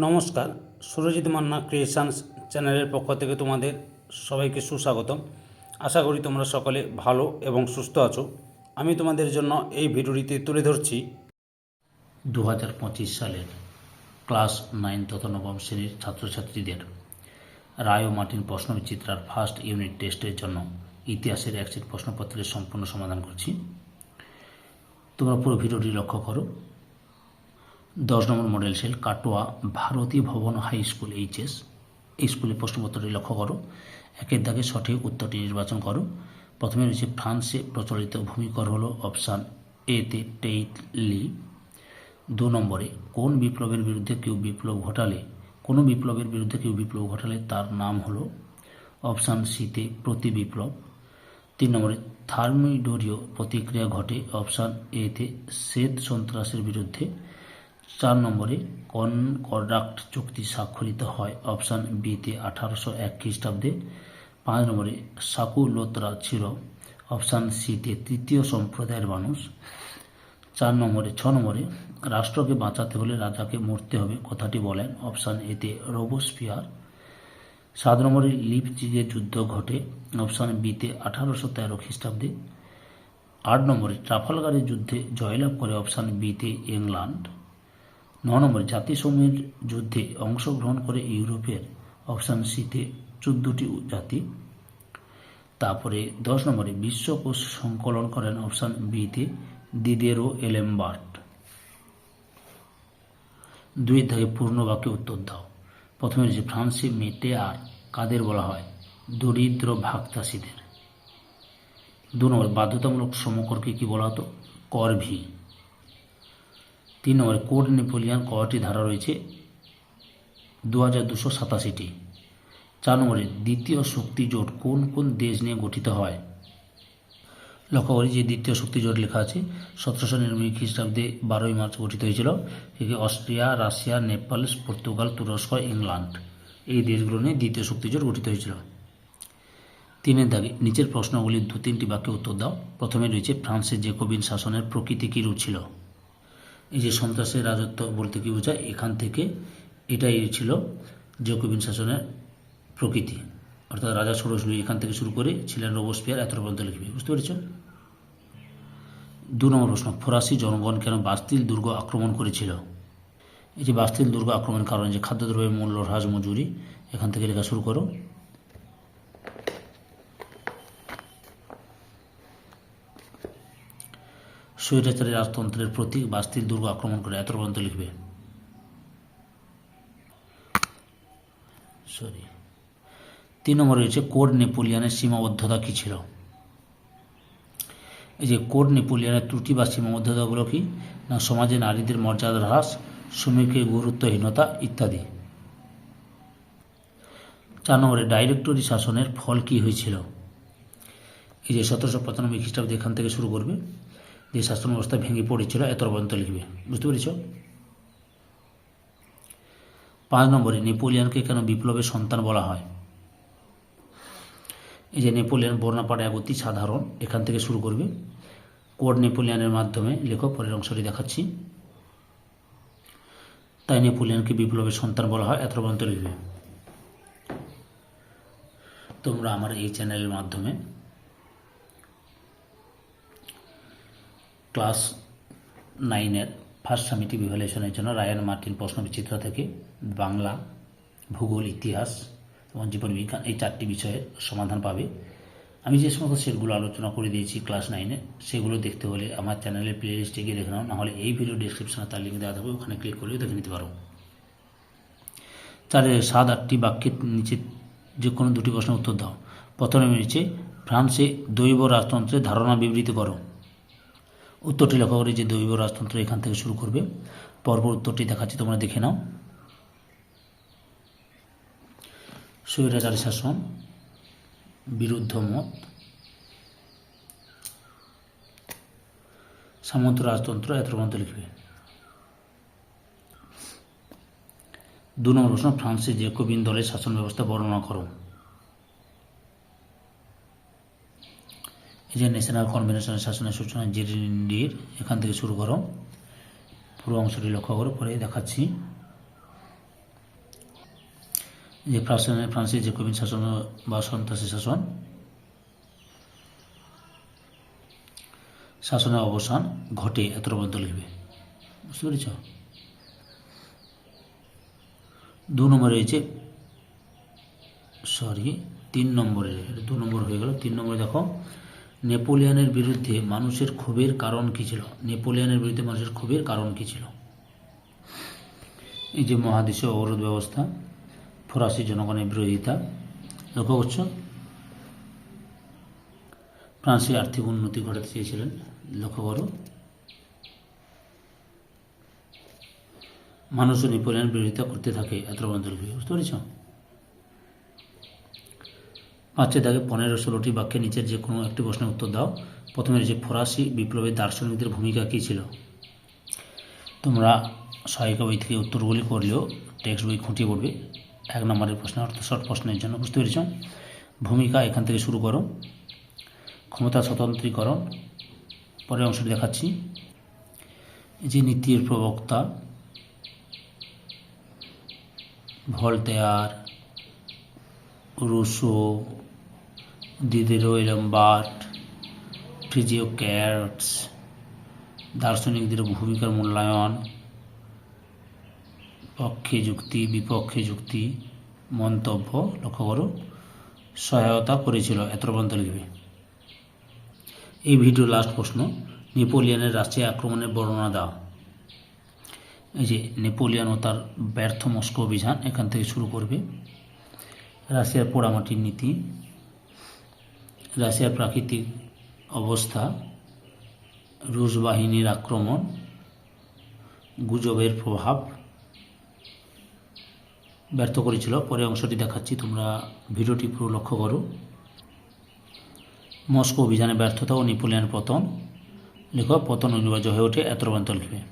নমস্কার, সুরজিৎ মান্না ক্রিয়েশনস চ্যানেলের পক্ষ থেকে তোমাদের সবাইকে সুস্বাগতম। আশা করি তোমরা সকলে ভালো এবং সুস্থ আছো। আমি তোমাদের জন্য এই ভিডিওটিতে তুলে ধরছি দু হাজার পঁচিশ সালের ক্লাস নাইন তথা নবম শ্রেণির ছাত্রছাত্রীদের রায় ও মার্টিন প্রশ্নবিচিত্রার ফার্স্ট ইউনিট টেস্টের জন্য ইতিহাসের একসেট প্রশ্নপত্রের সম্পূর্ণ সমাধান করছি। তোমরা পুরো ভিডিওটি লক্ষ্য করো। দশ নম্বর মডেল সেল, কাটোয়া ভারতীয় ভবন হাই স্কুল, এইচএস। এই স্কুলের প্রশ্নপত্রটি লক্ষ্য করো। একের দাগে সঠিক উত্তরটি নির্বাচন করো। প্রথমে রয়েছে ফ্রান্সে প্রচলিত ভূমিকর হল অপশান এতে টেইটলি দু নম্বরে, কোন বিপ্লবের বিরুদ্ধে কেউ বিপ্লব ঘটালে, কোনো বিপ্লবের বিরুদ্ধে কেউ বিপ্লব ঘটালে তার নাম হলো অপশান সিতে প্রতি বিপ্লব। তিন নম্বরে থার্মিডোরীয় প্রতিক্রিয়া ঘটে অপশান এতে শ্বেত সন্ত্রাসের বিরুদ্ধে। চার নম্বরে, কন কনকর্ডাক্ট চুক্তি স্বাক্ষরিত হয়? অপশান বিতে আঠারোশো এক খ্রিস্টাব্দে। পাঁচ নম্বরে সাকুলোতরা ছিল। অপশান সিতে তৃতীয় সম্প্রদায়ের মানুষ। চার নম্বরে, ছ নম্বরে, রাষ্ট্রকে বাঁচাতে হলে রাজাকে মরতে হবে, কথাটি বলেন অপশান এতে রোবোস্পিয়ার সাত নম্বরে লিপচিজের যুদ্ধ ঘটে। অপশান বিতে আঠারোশো তেরো খ্রিস্টাব্দে। আট নম্বরে ট্রাফালগারের যুদ্ধে জয়লাভ করে অপশান বিতে ইংল্যান্ড। ন নম্বরে জাতিসমূহের যুদ্ধে অংশগ্রহণ করে ইউরোপের অপশান সিতে চোদ্দোটি জাতি। তারপরে দশ নম্বরে বিশ্বকোষ সংকলন করেন অপশান বিতে দিদেরো এলেমবার্ট। দুই থেকে পূর্ণ বাক্যে উত্তর দাও। প্রথমে যে ফ্রান্সে মেটে আর কাদের বলা হয়? দরিদ্র ভাগচাষীদের। দু নম্বর বাধ্যতামূলক সমকরকে কি বলা হতো? করভি। তিন নম্বরে কোড নেপোলিয়ান কয়টি ধারা রয়েছে? দু হাজার দুশো সাতাশিটি। চার নম্বরে দ্বিতীয় শক্তি জোট কোন কোন দেশ নিয়ে গঠিত হয়? লক্ষ্য করি যে দ্বিতীয় শক্তি জোট লেখা আছে। সতেরোশো নিরানব্বই খ্রিস্টাব্দে বারোই মার্চ গঠিত হয়েছিল। একে অস্ট্রিয়া, রাশিয়া, নেপাল, পর্তুগাল, তুরস্ক, ইংল্যান্ড। এই দেশগুলো নিয়ে দ্বিতীয় শক্তি জোট গঠিত হয়েছিল। তিনের দাগে নিচের প্রশ্নগুলির দু তিনটি বাক্যে উত্তর দাও। প্রথমে রয়েছে ফ্রান্সের জেকোবিন শাসনের প্রকৃতি কী রূপ ছিল? এই যে সন্ত্রাসের রাজত্ব বলতে কি বোঝায়? এখান থেকে এটাই ছিল জেকোবিন শাসনের প্রকৃতি। অর্থাৎ রাজা ষোড়শী এখান থেকে শুরু করে ছিলেন রোবোস্পিয়ার এত পর্যন্ত লিখবে, বুঝতে পেরেছ দু নম্বর প্রশ্ন, ফরাসি জনগণ কেন বাস্তিল দুর্গ আক্রমণ করেছিল? এই যে বাস্তিল দুর্গ আক্রমণের কারণে যে খাদ্যদ্রব্যের মূল্য হ্রাস মজুরি, এখান থেকে লেখা শুরু করো। স্বৈরাচারী রাজতন্ত্রের প্রতীক বাস্তিল দুর্গ আক্রমণ করে, এত পর্যন্ত লিখবে? সরি তিন নম্বরে রয়েছে, কোড নেপোলিয়ানের সীমাবদ্ধতা কী ছিল? এই যে কোড নেপোলিয়ানের ত্রুটি বা সীমাবদ্ধতাগুলো কি? না সমাজে নারীদের মর্যাদা, হ্রাস শ্রমিকের গুরুত্বহীনতা ইত্যাদি। চার নম্বরে, ডাইরেক্টরি শাসনের ফল কী হয়েছিল? এই যে সতেরোশো পঁচানব্বই খ্রিস্টাব্দে এখান থেকে শুরু করবে। যে শাসন ব্যবস্থা ভেঙে পড়েছিল, এত পর্যন্ত লিখবে। বুঝতে পেরেছ? পাঁচ নম্বরে, নেপোলিয়ানকে কেন বিপ্লবের সন্তান বলা হয়? এই যে নেপোলিয়ান বর্ণাপাড়া এক অতি সাধারণ, এখান থেকে শুরু করবে। কোড নেপোলিয়ানের মাধ্যমে লেখক পরের অংশটি দেখাচ্ছি। তাই নেপোলিয়ানকে বিপ্লবের সন্তান বলা হয়, এত পর্যন্ত লিখবে। তোমরা আমার এই চ্যানেলের মাধ্যমে ক্লাস নাইনের ফার্স্ট সামিটিভ ইভ্যালুয়েশনের জন্য রায়ান মার্টিন প্রশ্ন বিচিত্র থেকে বাংলা, ভূগোল, ইতিহাস এবং জীবন বিজ্ঞান এই চারটি বিষয়ের সমাধান পাবে। আমি যে সমস্ত সেটগুলো আলোচনা করে দিয়েছি ক্লাস নাইনে, সেগুলো দেখতে হলে আমার চ্যানেলের প্লে লিস্টে গিয়ে দেখে নাও, নাহলে এই ভিডিও ডিসক্রিপশনে তার লিঙ্ক দেওয়া থাকবে, ওখানে ক্লিক করলেও দেখে নিতে পারো। চারে সাত আটটি বাক্যের নিচে যে কোনো দুটি প্রশ্নের উত্তর দাও। প্রথমে রয়েছে, ফ্রান্সে দৈব রাজতন্ত্রের ধারণা বিবৃত করো। উত্তরটি লক্ষ্য করে যে দৈব রাজতন্ত্র এখান থেকে শুরু করবে। পর্ব উত্তরটি দেখাচ্ছি, তোমরা দেখে নাও। স্বৈরাচারী শাসন, বিরুদ্ধ মত। সামন্ত রাজতন্ত্র এত পর্যন্ত লিখবে। দু নম্বর প্রশ্ন, ফ্রান্সে জেকোবিন দলের শাসন ব্যবস্থা বর্ণনা করো। এই যে ন্যাশনাল কনভেনশনের শাসনের সূচনা জিরিন্ডির এখান থেকে শুরু করো। পুরো অংশটি লক্ষ্য করো পরে দেখাচ্ছি। যে ফ্রান্সের যে কবিন শাসন বা সন্ত্রাসী শাসন, শাসনের অবসান ঘটে এত পর্যন্ত লিখবে। বুঝতে পেরেছ? দু নম্বরে রয়েছে সরি তিন নম্বরে, দু নম্বর হয়ে গেল। তিন নম্বরে দেখো নেপোলিয়নের বিরুদ্ধে মানুষের ক্ষোভের কারণ কী ছিল? নেপোলিয়ানের বিরুদ্ধে মানুষের ক্ষোভের কারণ কী ছিল? এই যে মহাদেশীয় অবরোধ ব্যবস্থা, ফরাসি জনগণের বিরোধিতা, লক্ষ্য করছ? ফ্রান্সে আর্থিক উন্নতি ঘটাতে চেয়েছিলেন, লক্ষ্য করো। মানুষও নেপোলিয়নের বিরোধিতা করতে থাকে, এত লিখবে বুঝতে পেরেছ? পাঁচে দাগে পনেরো ষোলোটি বাক্যে নিচের যে কোনো একটি প্রশ্নের উত্তর দাও। প্রথমে যে ফরাসি বিপ্লবের দার্শনিকদের ভূমিকা কী ছিল? তোমরা সহায়িকা বই থেকে উত্তরগুলি করলেও টেক্সট বই খুঁটিয়ে পড়বে। এক নম্বরের প্রশ্ন, অর্থাৎ শর্ট প্রশ্নের জন্য বুঝতে পেরেছ? ভূমিকা এখান থেকে শুরু করো। ক্ষমতা স্বতন্ত্রীকরণ। পরের অংশটি দেখাচ্ছি। যে নীতির প্রবক্তা, Voltaire Rousseau Diderot Alembert physiocrats, দার্শনিকদের ভূমিকার মূল্যায়ন, পক্ষে যুক্তি, বিপক্ষে যুক্তি, মন্তব্য লক্ষ্য করো, সহায়তা করেছিল। এত পর্যন্ত লিখবে। এই ভিডিও লাস্ট প্রশ্ন, নেপোলিয়ানের রাশিয়া আক্রমণের বর্ণনা দাও। এই যে, নেপোলিয়ন ও তার ব্যর্থ মস্কো অভিযান এখান থেকে শুরু করবে। রাশিয়ার পোড়ামাটির নীতি, রাশিয়ার প্রাকৃতিক অবস্থা, রুশ বাহিনীর আক্রমণ, গুজবের প্রভাব ব্যর্থ করেছিল। পরে অংশটি দেখাচ্ছি, তোমরা ভিডিওটি পুরো লক্ষ্য করো। মস্কো অভিযানে ব্যর্থতা ও নেপোলিয়ন পতন। লেখক পতন অনিবার্য হয়ে ওঠে, এত লিখবে